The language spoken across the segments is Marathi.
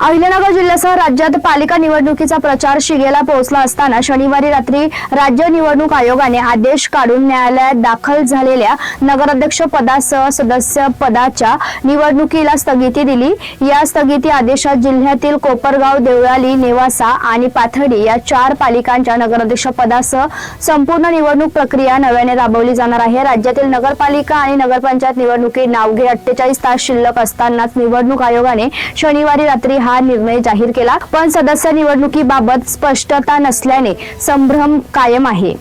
अहिल्यानगर जिल्ह्यासह राज्यात पालिका निवडणुकीचा प्रचार शिगेला पोहोचला असताना शनिवारी रात्री राज्य निवडणूक आयोगाने आदेश काढून न्यायालयात दाखल झालेल्या नगराध्यक्ष पदासह सदस्य पदाच्या निवडणुकीला स्थगिती दिली. या स्थगिती आदेशात जिल्ह्यातील कोपरगाव देवळाली नेवासा आणि पाथर्डी या चार पालिकांच्या नगराध्यक्ष पदासह संपूर्ण निवडणूक प्रक्रिया नव्याने राबवली जाणार आहे. राज्यातील नगरपालिका आणि नगरपंचायत निवडणुकी नावघे अठ्ठेचाळीस तास शिल्लक असतानाच निवडणूक आयोगाने शनिवारी रात्री हा निर्णय जाहीर केला पण सदस्य निवडणुकीबाबत स्पष्टता नसल्याने संभ्रम कायम आहे.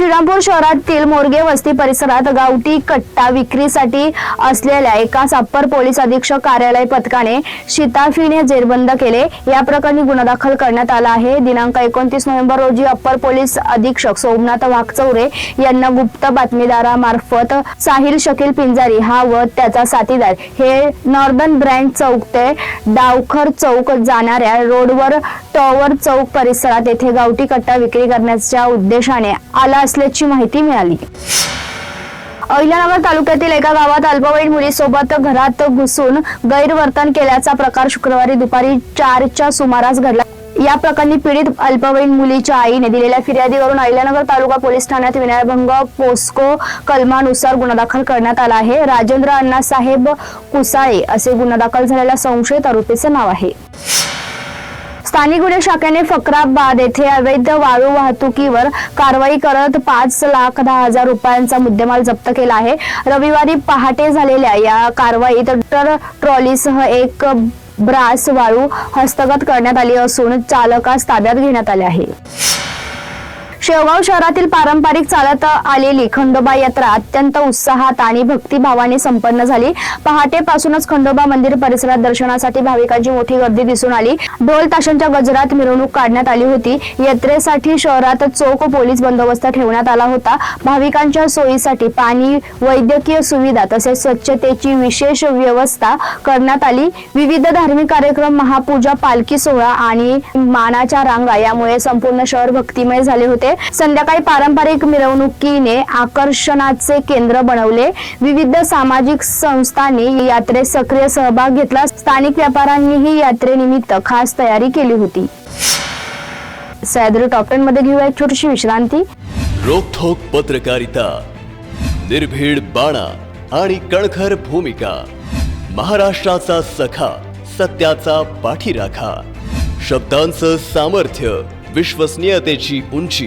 श्रीरामपूर शहरातील मोरगे वस्ती परिसरात गावठी कट्टा विक्रीसाठी असलेल्या एका अप्पर पोलीस अधीक्षक कार्यालय पथकाने शिताफीने जेरबंद केले. या प्रकरणी गुन्हा दाखल करण्यात आला आहे. दिनांक एकोणतीस नोव्हेंबर रोजी अप्पर पोलीस अधीक्षक सोमनाथ वाघचौरे यांना गुप्त बातमीदारामार्फत साहिल शकील पिंजारी हा व त्याचा साथीदार हे नॉर्दर्न ब्रँड चौक ते डावखर चौक जाणाऱ्या रोडवर टॉवर चौक परिसरात येथे गावठी कट्टा विक्री करण्याच्या उद्देशाने आला असल्याची माहिती मिळाली. अहिल्यानगर तालुक्यातील एका गावात अल्पवयीन मुलीसोबत घरात घुसून गैरवर्तन केल्याचा प्रकार शुक्रवारी दुपारी चारच्या सुमारास घडला. या प्रकरणी पीडित अल्पवयीन मुलीच्या आईने दिलेल्या फिर्यादीवरून अहिल्यानगर तालुका पोलीस ठाण्यात विनयभंग पोस्को कलमानुसार गुन्हा दाखल करण्यात आला आहे. राजेंद्र अण्णासाहेब कुसाळे असे गुन्हा दाखल झालेल्या संशयित आरोपीचे नाव आहे. स्थानिक गुन्हे शाखेने फकराबाद येथे अवैध वाळू वाहतुकीवर कारवाई करत पाच लाख दहा हजार रुपयांचा मुद्देमाल जप्त केला आहे. रविवारी पहाटे झालेल्या या कारवाईत ट्रॅक्टर ट्रॉलीसह एक ब्रास वाळू हस्तगत करण्यात आली असून चालकास ताब्यात घेण्यात आले आहे. शेवगाव शहरातील पारंपरिक चालत आलेली खंडोबा यात्रा अत्यंत उत्साहात आणि भक्तिभावाने संपन्न झाली. पहाटेपासूनच खंडोबा मंदिर परिसरात दर्शनासाठी भाविकांची मोठी गर्दी दिसून आली. ढोल ताशांच्या गजरात मिरवणूक काढण्यात आली होती. यात्रेसाठी शहरात चोख पोलीस बंदोबस्त ठेवण्यात आला होता. भाविकांच्या सोयीसाठी पाणी वैद्यकीय सुविधा तसेच स्वच्छतेची विशेष व्यवस्था करण्यात आली. विविध धार्मिक कार्यक्रम महापूजा पालखी सोहळा आणि मानाच्या रांगा यामुळे संपूर्ण शहर भक्तिमय झाले होते. संध्याकाळी पारंपरिक मिरवणुकीने आकर्षणाचे केंद्र बनवले. विविध सामाजिक संस्थांनी यात्रेत सक्रिय सहभाग घेतला. स्थानिक व्यापाऱ्यांनीही यात्रेनिमित्त खास तयारी केली होती. सह्याद्री टॉप टेन मध्ये घेऊया एक छोटीशी विश्रांती. रोखोक पत्रकारिता निर्भीड बाणा आणि कणखर भूमिका महाराष्ट्राचा सखा सत्याचा पाठीराखा शब्दांचं सामर्थ्य विश्वसनीयतेची उंची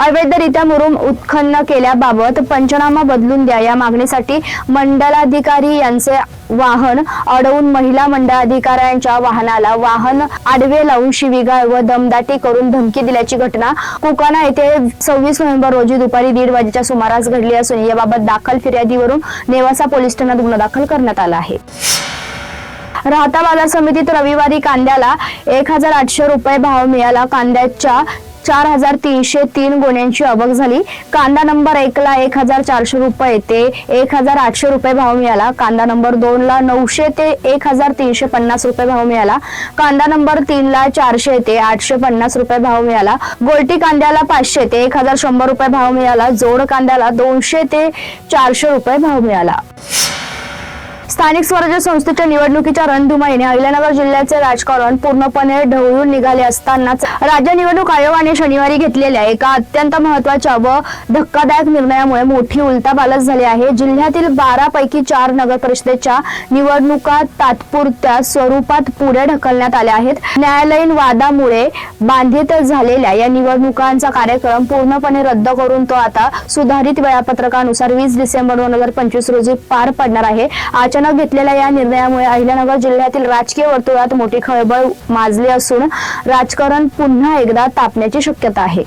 अवैधरित्या मुरुम उत्खन्न केल्याबाबत पंचनामा बदलून द्या. या मागणीसाठी मंडलाधिकारी यांचे वाहन अडवून महिला मंडळाधिकाऱ्यांच्या वाहनाला वाहन आडवे लावून शिवीगाळ व दमदाटी करून धमकी दिल्याची घटना कुकाना येथे सव्वीस नोव्हेंबर रोजी दुपारी दीड वाजेच्या सुमारास घडली असून याबाबत दाखल फिर्यादीवरून नेवासा पोलीस ठाण्यात गुन्हा दाखल करण्यात आला आहे. राहता बाजार समितीत रविवारी कांद्याला एक हजार आठशे रुपये भाव मिळाला. कांद्याच्या चार हजार तीनशे तीन गुन्ह्यांची आवक झाली. कांदा नंबर एक ला एक हजार चारशे रुपये ते एक हजार आठशे रुपये भाव मिळाला. कांदा नंबर दोन ला नऊशे ते एक हजार तीनशे पन्नास रुपये भाव मिळाला. कांदा नंबर तीन ला चारशे ते आठशे पन्नास रुपये भाव मिळाला. गोलटी कांद्याला पाचशे ते एक हजार शंभर रुपये भाव मिळाला. जोड कांद्याला दोनशे ते चारशे रुपये भाव मिळाला. स्थानिक स्वराज्य संस्थेच्या निवडणुकीच्या रणधुमाईने अहिल्यानगर जिल्ह्याचे राजकारण पूर्णपणे ढवळून निघाले असतानाच राज्य निवडणूक आयोगाने शनिवारी घेतलेल्या एका अत्यंत महत्त्वाच्या व धक्कादायक निर्णयामुळे मोठी उलटापालट झाली आहे. जिल्ह्यातील बारा पैकी चार नगर परिषदेच्या निवडणुका तात्पुरत्या स्वरूपात पुढे ढकलण्यात आल्या आहेत. न्यायालयीन वादामुळे बांधित झालेल्या या निवडणुकांचा कार्यक्रम पूर्णपणे रद्द करून तो आता सुधारित वेळापत्रकानुसार वीस डिसेंबर दोन हजार पंचवीस रोजी पार पडणार आहे. आचार अचानक घेतलेल्या या निर्णयामुळे अहिल्यानगर जिल्ह्यातील राजकीय वर्तुळात मोठी खळबळ माजली असून राजकारण पुन्हा एकदा तापण्याची शक्यता आहे.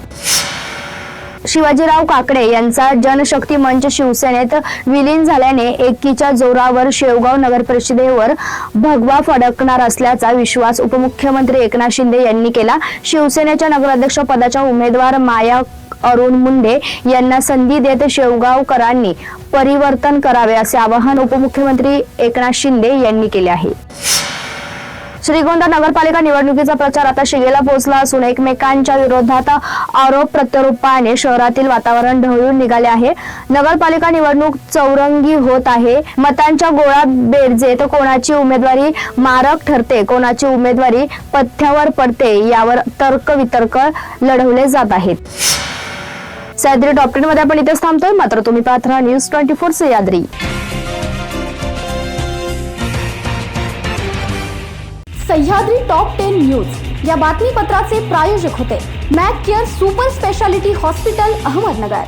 शिवाजीराव काकडे यांचा जनशक्ती मंच शिवसेनेत विलीन झाल्याने एकीच्या जोरावर शेवगाव नगर परिषदेवर भगवा फडकणार असल्याचा विश्वास उपमुख्यमंत्री एकनाथ शिंदे यांनी केला. शिवसेनेच्या नगराध्यक्ष पदाच्या उमेदवार माया अरुण मुंडे यांना संधी देत शेवगावकरांनी परिवर्तन करावे असे आवाहन उपमुख्यमंत्री एकनाथ शिंदे यांनी केले आहे. श्रीगोंदा नगरपालिका निवडणुकीचा प्रचार आता शिगेला पोहोचला असून एकमेकांच्या विरोधात आरोप प्रत्यारोपाने शहरातील वातावरण ढवळून निघाले आहे. नगरपालिका निवडणूक चौरंगी होत आहे. मतांच्या गोळा बेरजेत कोणाची उमेदवारी मारक ठरते कोणाची उमेदवारी पथ्यावर पडते यावर तर्क वितर्क लढवले जात आहेत. सह्याद्री टॉप टेन मध्ये आपण इथेच थांबतोय. मात्र तुम्ही पाहत राहा news twenty four Sahyadri. Sahyadri top ten news. या बातमीपत्राचे प्रायोजक होते. Mac Care super speciality hospital Ahmednagar.